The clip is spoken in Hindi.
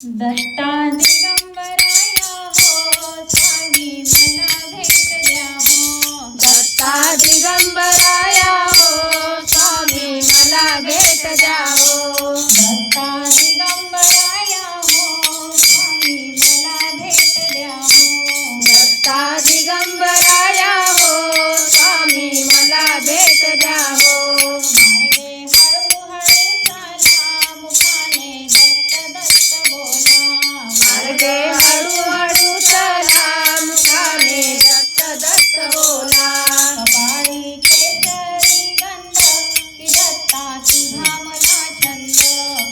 दत्ता दिगंबराया हो, स्वामी मला भेट जाओ दत्ता दिगंबराया हो, स्वामी मला भेट जाओ दत्ता दिगंबराया हो, स्वामी मला भेट जाओ दत्ता दिगंबराया हो, स्वामी मला भेट द्या